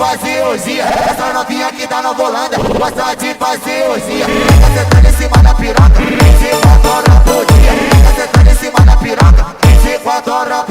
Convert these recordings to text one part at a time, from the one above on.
orgia. Essa novinha que tá na volanda gosta de orgia. Fica sentando em cima da piroca, 24 horas por dia. Fica sentando em cima da piroca, 24 horas por dia.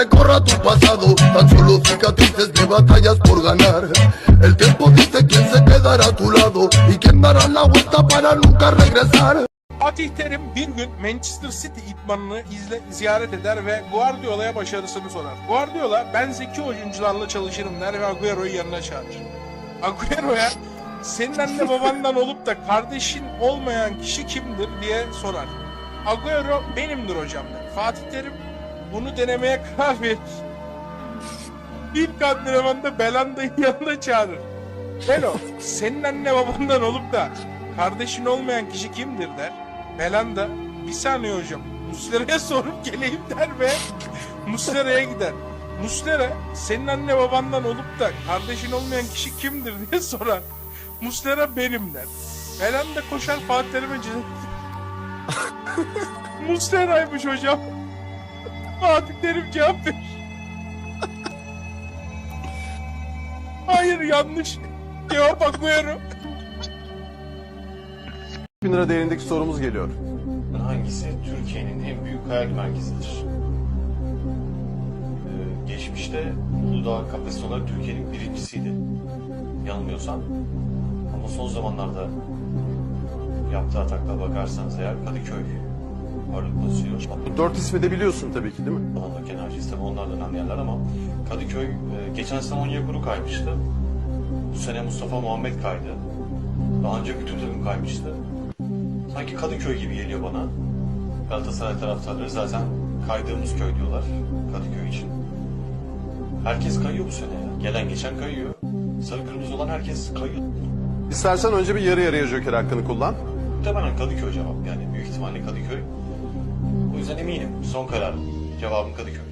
Recorra tu pasado, tan solo cicatrices de batallas por ganar. El tiempo dice quién se quedará a tu lado y quién dará la vuelta para nunca regresar. Fatih Terim bir gün Manchester City idmanını izle, ziyaret eder ve Guardiola'ya başarısını sorar. Guardiola ben zeki oyuncularla çalışırım der ve Agüero'yu yanına çağırır. Agüero'ya senin anne babandan olup da kardeşin olmayan kişi kimdir diye sorar. Agüero benimdir hocam der. Fatih Terim bunu denemeye karar verir. İlk antrenmanda Belanda'yı yanına çağırır. Belo, senin anne babandan olup da kardeşin olmayan kişi kimdir der. Belanda, bir saniye hocam. Muslera'ya sorup geleyim der ve Muslera'ya gider. Muslera, senin anne babandan olup da kardeşin olmayan kişi kimdir diye sorar. Muslera benim der. Belanda koşar Fatih Terim'e. Muslera'ymış hocam. Fatih Terim cevap verir. Hayır yanlış. Cevap Agüero. bin lira değerindeki sorumuz geliyor. Hangisi Türkiye'nin en büyük kayak merkezidir? Ee, geçmişte Uludağ kapasite olarak Türkiye'nin birincisiydi. Yanılmıyorsam. Ama son zamanlarda yaptığı atakla bakarsanız eğer Kadıköy ağırlık basıyor. Bu dört ismi de biliyorsun tabii ki değil mi? Alanda kenar sistemi onlar dönen yerler ama Kadıköy e, geçen sene Onyekuru kaymıştı. Bu sene Mustafa Muhammed kaydı. Daha önce bütün takım kaymıştı. Sanki Kadıköy gibi geliyor bana. Galatasaray taraftarları zaten kaydığımız köy diyorlar Kadıköy için. Herkes kayıyor bu sene ya. Gelen geçen kayıyor. Sarı kırmızı olan herkes kayıyor. İstersen önce bir yarı yarıya joker hakkını kullan. Muhtemelen Kadıköy cevap yani büyük ihtimalle Kadıköy. Yüzden eminim son karar cevabım Kadıköy.